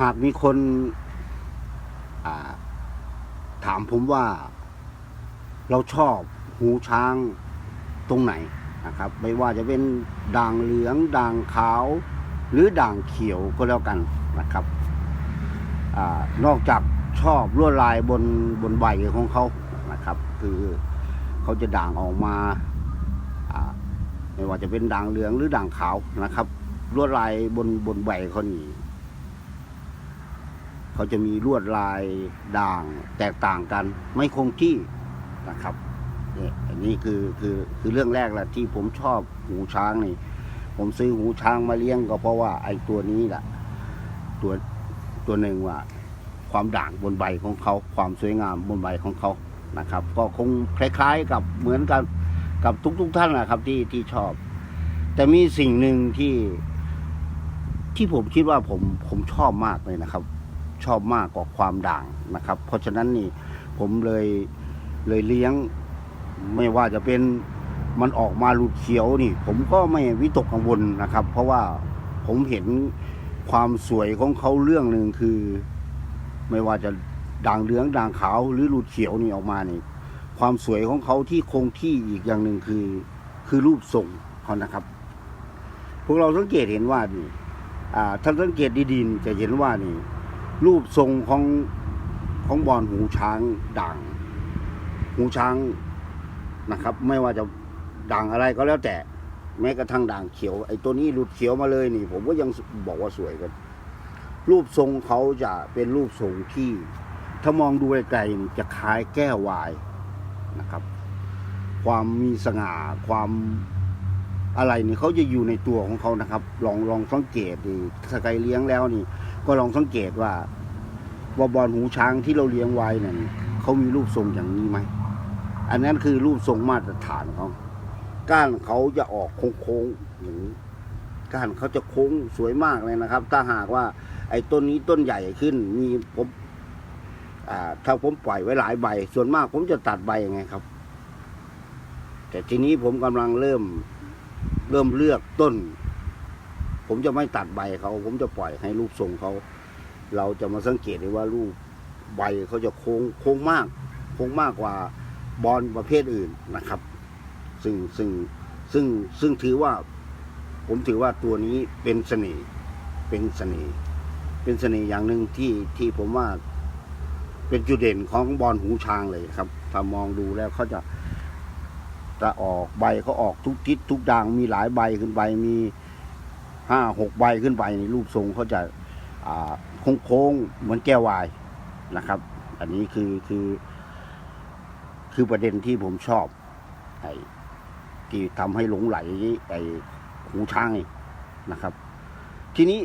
หากมีคนาถามผมว่าเราชอบหูช้างตรงไหนนะครับ ไม่ว่าจะเป็นด่างเหลืองด่างขาว หรือด่างเขียวก็แล้วกันนะครับอนอกจากชอบลวดลายบนบนใบของเขานะครับ คือเขาจะด่างออกมาอ่าไม่ว่าจะเป็นด่างเหลืองหรือด่างขาวนะครับลวดลายบนบนใบเขานี่ เขาจะมีลวดลายด่างแตกต่างกันไม่คงที่นะครับนี่อันนี้คือคือคือเรื่องแรกแหละที่ผมชอบหูช้างนี่ผมซื้อหูช้างมาเลี้ยงก็เพราะว่าไอ้ตัวนี้แหละตัวตัวหนึ่งว่า ความด่างบนใบของเขาความสวยงามบนใบของเขานะครับ ก็คงคล้ายๆกับเหมือนกันกับทุกๆท่านนะครับที่ที่ชอบ แต่มีสิ่งหนึ่งที่ที่ผมคิดว่าผมผมชอบมากเลยนะครับ ชอบมากกว่าความด่างนะครับ เพราะฉะนั้นนี่ผมเลยเลยเลี้ยงไม่ว่าจะเป็นมันออกมาหลุดเขียวนี่ ผมก็ไม่วิตกกังวลนะครับ เพราะว่าผมเห็นความสวยของเขาเรื่องหนึ่งคือ ไม่ว่าจะด่างเหลืองด่างขาวหรือหลุดเขียวนี่ออกมานี่ ความสวยของเขาที่คงที่อีกอย่างหนึ่งคือ คือรูปทรงเขานะครับ พวกเราสังเกตเห็นว่านี่ถ้าสังเกตดีๆจะเห็นว่านี่ รูปทรงของของบอลหูช้างด่าง หูช้างนะครับ ไม่ว่าจะด่างอะไรก็แล้วแต่ แม้กระทั่งด่างเขียว ไอ้ตัวนี้หลุดเขียวมาเลยนี่ ผมก็ยังบอกว่าสวยกัน รูปทรงเขาจะเป็นรูปทรงที่ ถ้ามองดูไกลๆจะคล้ายแก้ววายนะครับ ความมีสง่าความอะไรนี่เขาจะอยู่ในตัวของเขานะครับ ลองลองสังเกตดิสกายเลี้ยงแล้วนี่ ก็ลองสังเกตว่าว่าบอลหูช้างที่เราเลี้ยงไว้นั่นเขามีรูปทรงอย่างนี้ไหม อันนั้นคือรูปทรงมาตรฐานเขาก้านเขาจะออกโค้งๆอย่างนี้ก้านเขาจะโค้งสวยมากเลยนะครับ ถ้าหากว่า ไอ้ต้นนี้ต้นใหญ่ขึ้น มีผมถ้าผมปล่อยไว้หลายใบ ส่วนมากผมจะตัดใบยังไงครับ แต่ทีนี้ผมกำลังเริ่มเริ่มเลือกต้น ผมจะไม่ตัดใบเขา ผมจะปล่อยให้รูปทรงเขา เราจะมาสังเกตได้ว่ารูปใบเขาจะโค้งโค้งมาก โค้งมากกว่าบอลประเภทอื่นนะครับ ซึ่งซึ่งซึ่งซึ่งถือว่า ผมถือว่าตัวนี้เป็นเสน่ห์เป็นเสน่ห์เป็นเสน่ห์อย่างหนึ่งที่ที่ผมว่าเป็นจุดเด่นของบอลหูช้างเลยครับ ถ้ามองดูแล้วเขาจะจะออกใบเขาออกทุกทิศทุกด่างมีหลายใบขึ้นไปมี ห้าหกใบขึ้นไปในรูปทรงเขาจะโค้งๆเหมือนแก้ววายนะครับ อันนี้คือคือคือประเด็นที่ผมชอบไอ้ที่ทำให้หลงไหลไอ้หูช้างนะครับ ทีนี้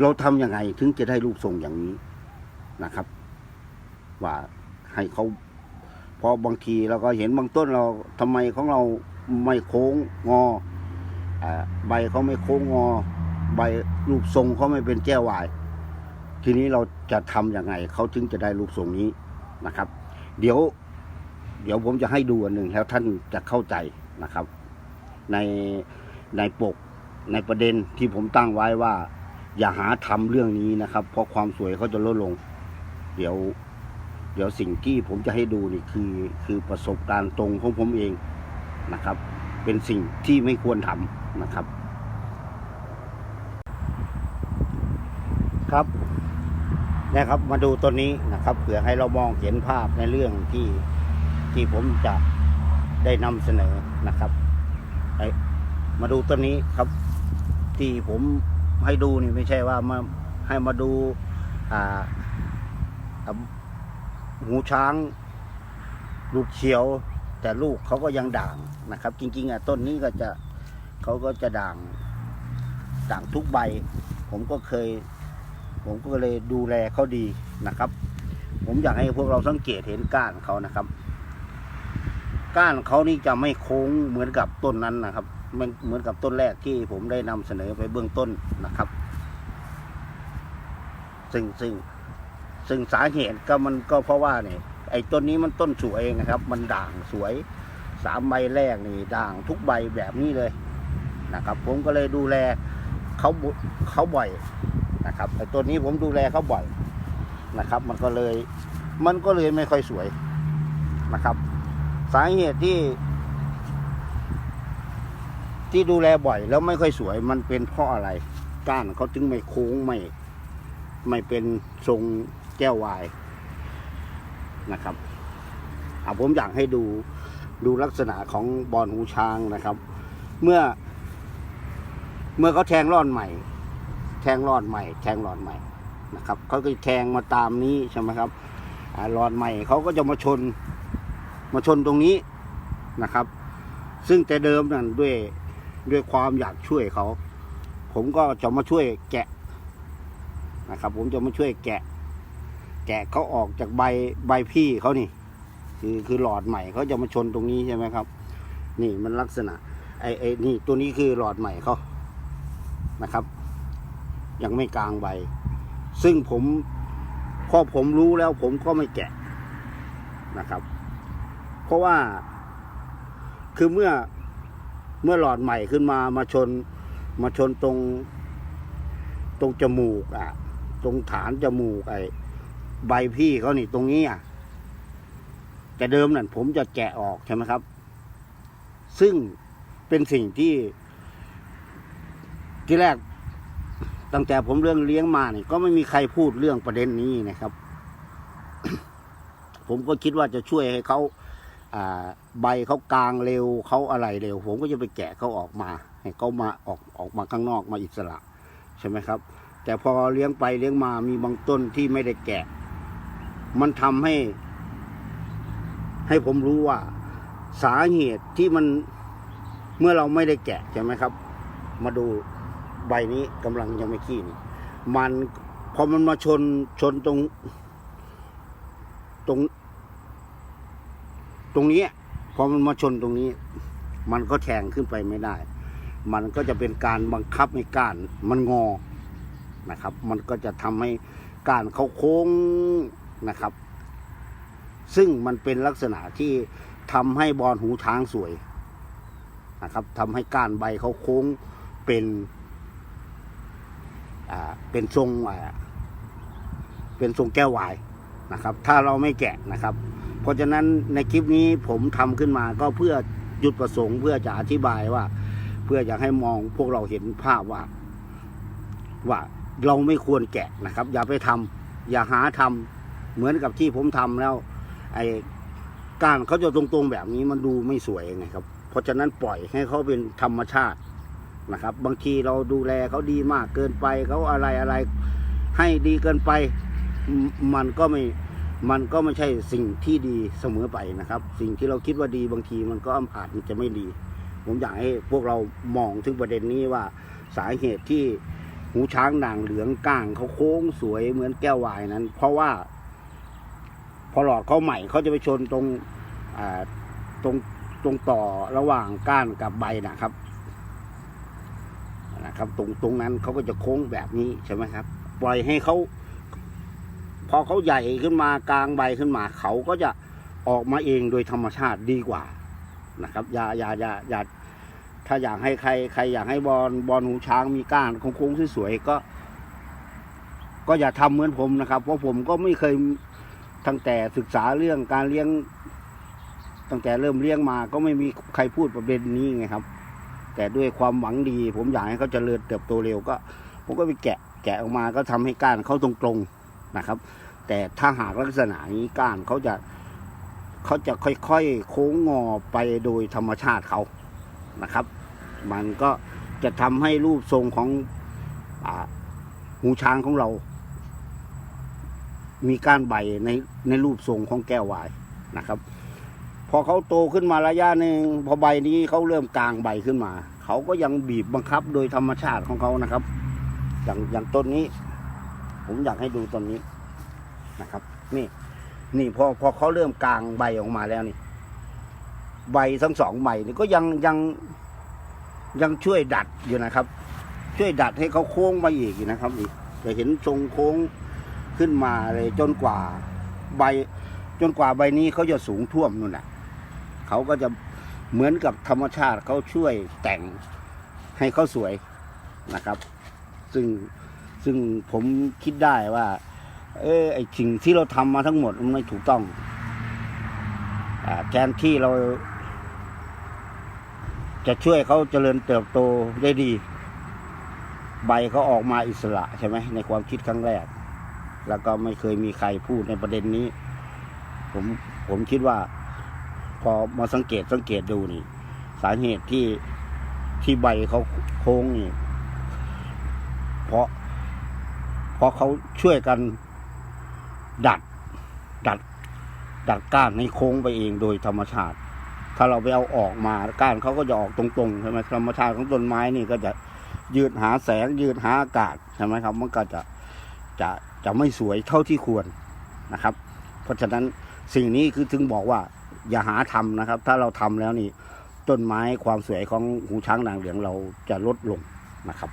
เราทำยังไงถึงจะได้รูปทรงอย่างนี้นะครับ ว่าให้เขาพราะบางทีเราก็เห็นบางต้นเราทำไมของเราไม่โค้งงอ ใบเขาไม่โค้งงอ ใบรูปทรงเขาไม่เป็นแก้ววาย ทีนี้เราจะทำยังไงเขาถึงจะได้รูปทรงนี้นะครับ เดี๋ยว เดี๋ยวผมจะให้ดูอันหนึ่งแล้วท่านจะเข้าใจนะครับ ในในปกในประเด็นที่ผมตั้งไว้ว่า อย่าหาทำเรื่องนี้นะครับ เพราะความสวยเขาจะลดลง เดี๋ยว เดี๋ยวสิ่งที่ผมจะให้ดูนี่คือคือประสบการณ์ตรงของผมเองนะครับ เป็นสิ่งที่ไม่ควรทำ นะครับ ครับนะครับมาดูต้นนี้นะครับเผื่อให้เรามองเห็นภาพในเรื่องที่ที่ผมจะได้นำเสนอนะครับไอมาดูต้นนี้ครับ ที่ผมให้ดูนี่ไม่ใช่ว่ามาให้มาดูอ่าอ่าหูช้าง ลูกเขียว แต่ลูกเขาก็ยังด่างนะครับ จริง ๆอะต้นนี้ก็จะ เขาก็จะด่างด่างทุกใบ ผมก็เคย ผมก็เลยดูแลเขาดีนะครับ ผมอยากให้พวกเราสังเกตเห็นก้านเขานะครับ ก้านเขานี่จะไม่โค้งเหมือนกับต้นนั้นนะครับ มันเหมือนกับต้นแรกที่ผมได้นำเสนอไปเบื้องต้นนะครับ ซึ่งซึ่งซึ่งสาเหตุก็มันก็เพราะว่าเนี่ยไอ้ต้นนี้มันต้นสวยนะครับ มันด่างสวยสามใบแรกนี่ด่างทุกใบแบบนี้เลย นะครับ ผมก็เลยดูแลเขาบุเขาบ่อยนะครับแต่ตัวนี้ผมดูแลเขาบ่อยนะครับ มันก็เลยมันก็เลยไม่ค่อยสวยนะครับ สาเหตุที่ ที่ดูแลบ่อย แล้วไม่ค่อยสวย มันเป็นเพราะอะไร ก้านเขาถึงไม่โค้งไม่ไม่เป็นทรงแก้ววายนะครับอะผมอยากให้ดูดูลักษณะของบอลหูช้างนะครับ เมื่อ เมื่อเขาแทงรอดใหม่ แทงรอดใหม่ แทงรอดใหม่นะครับเขาก็แทงมาตามนี้ใช่ไหมครับอ่ารอดใหม่เขาก็จะมาชนมาชนตรงนี้นะครับ ซึ่งแต่เดิมนั่นด้วยด้วยความอยากช่วยเขา ผมก็จะมาช่วยแกะนะครับ ผมจะมาช่วยแกะ แกะเขาออกจากใบใบพี่เขานี่ คือคือหลอดใหม่เขาจะมาชนตรงนี้ใช่ไหมครับ นี่มันลักษณะไอ้ไอ้นี่ตัวนี้คือหลอดใหม่เขา นะครับ ยังไม่กลางใบ ซึ่งผมพอผมรู้แล้วผมก็ไม่แกะนะครับ เพราะว่าคือเมื่อเมื่อหลอดใหม่ขึ้นมามาชนมาชนตรง ตรงจมูกอะ ตรงฐานจมูกไอ้ใบพี่เขานี่ตรงนี้อะแต่เดิมนั่นผมจะแกะออกใช่ไหมครับ ซึ่งเป็นสิ่งที่ ที่แรกตั้งแต่ผมเรื่องเลี้ยงมาเนี่ยก็ไม่มีใครพูดเรื่องประเด็นนี้นะครับ ผมก็คิดว่าจะช่วยให้เขาใบเขากลางเร็วเขาอะไรเร็ว ผมก็จะไปแกะเขาออกมา ให้เขามาออกออกมาข้างนอกมาอิสระ ใช่ไหมครับ แต่พอเลี้ยงไปเลี้ยงมามีบางต้นที่ไม่ได้แกะ มันทำให้ ให้ผมรู้ว่า สาเหตุที่มันเมื่อเราไม่ได้แกะใช่ไหมครับ มาดู ใบนี้กำลังยังไม่ขี้นี่มันพอมันมาชนชนตรง ตรง ตรงนี้พอมันมาชนตรงนี้ มันก็แทงขึ้นไปไม่ได้ มันก็จะเป็นการบังคับให้ก้านมันงอนะครับ มันก็จะทำให้ก้านเขาโค้งนะครับ ซึ่งมันเป็นลักษณะที่ทำให้บอลหูช้างสวยนะครับทำให้ก้านใบเขาโค้งเป็น เป็นทรงเป็นทรงแก้ววายนะครับ ถ้าเราไม่แกะนะครับ เพราะฉะนั้นในคลิปนี้ผมทำขึ้นมาก็เพื่อจุดประสงค์เพื่อจะอธิบายว่า เพื่ออยากให้มองพวกเราเห็นภาพว่า ว่าเราไม่ควรแกะนะครับ อย่าไปทำอย่าหาทำเหมือนกับที่ผมทำแล้ว ไอ้ก้านเขาจะตรงๆแบบนี้มันดูไม่สวยไงครับ เพราะฉะนั้นปล่อยให้เขาเป็นธรรมชาติ นะครับ บางทีเราดูแลเขาดีมากเกินไปเขาอะไรอะไรให้ดีเกินไปมันก็ไม่มันก็ไม่ใช่สิ่งที่ดีเสมอไปนะครับ สิ่งที่เราคิดว่าดีบางทีมันก็อาจมันจะไม่ดี ผมอยากให้พวกเรามองถึงประเด็นนี้ว่าสาเหตุที่หูช้างด่างเหลืองก้างเขาโค้งสวยเหมือนแก้ววายนั้น เพราะว่า พอหลอดเขาใหม่เขาจะไปชนตรงตรงตรงต่อระหว่างก้านกับใบนะครับ นะครับตรงตรงนั้นเขาก็จะโค้งแบบนี้ใช่ไหมครับ ปล่อยให้เขาพอเขาใหญ่ขึ้นมากลางใบขึ้นมาเขาก็จะออกมาเองโดยธรรมชาติดีกว่านะครับอย่าอย่าอย่าอย่าถ้าอยากให้ใครใครอยากให้บอลบอลหูช้างมีก้านโค้งๆสวยๆก็ ก็อย่าทำเหมือนผมนะครับ เพราะผมก็ไม่เคยตั้งแต่ศึกษาเรื่องการเลี้ยง ตั้งแต่เริ่มเลี้ยงมาก็ไม่มีใครพูดประเด็นนี้ไงครับ แต่ด้วยความหวังดี ผมอยากให้เขาเจริญเติบโตเร็วก็ ผมก็ไปแกะแกะออกมาก็ทำให้ก้านเขาตรงๆนะครับ แต่ถ้าหากลักษณะนี้ก้านเขาจะเขาจะค่อยๆ โค้งงอไปโดยธรรมชาติเขานะครับ มันก็จะทำให้รูปทรงของอาหูช้างของเรา มีก้านใบในในรูปทรงของแก้ววายนะครับ พอเขาโตขึ้นมาระยะหนึ่งพอใบนี้เขาเริ่มกลางใบขึ้นมา เขาก็ยังบีบบังคับโดยธรรมชาติของเขานะครับ อย่างอย่างต้นนี้ ผมอยากให้ดูต้นนี้นะครับ นี่ นี่พอพอเขาเริ่มกลางใบออกมาแล้วนี่ ใบทั้งสองใบนี่ก็ยังยังยังช่วยดัดอยู่นะครับ ช่วยดัดให้เขาโค้งมาอีกนะครับนี่จะเห็นทรงโค้งขึ้นมาเลยจนกว่าใบจนกว่าใบนี้เขาจะสูงท่วมนู่นแหละ เขาก็จะเหมือนกับธรรมชาติเขาช่วยแต่งให้เขาสวยนะครับ ซึ่งซึ่งผมคิดได้ว่า เออไอสิ่งที่เราทำมาทั้งหมดมันไม่ถูกต้องอแทนที่เรา จะช่วยเขาเจริญเติบโตได้ดี ใบเขาออกมาอิสระใช่ไหมในความคิดครั้งแรก แล้วก็ไม่เคยมีใครพูดในประเด็นนี้ ผมผมคิดว่า พอมาสังเกตสังเกตดูนี่ สาเหตุที่ที่ใบเขาโค้งนี่เพราะเพราะเขาช่วยกันดัด ดัด ดัดก้านให้โค้งไปเองโดยธรรมชาติ ถ้าเราไปเอาออกมาก้านเขาก็จะออกตรงๆใช่ไหมธรรมชาติของต้นไม้นี่ก็จะยืดหาแสงยืดหาอากาศใช่ไหมครับ มันก็จะจะจะไม่สวยเท่าที่ควรนะครับ เพราะฉะนั้นสิ่งนี้คือถึงบอกว่า อย่าหาทำนะครับ ถ้าเราทำแล้วนี่ต้นไม้ความสวยของหูช้างนางเหลืองเราจะลดลงนะครับ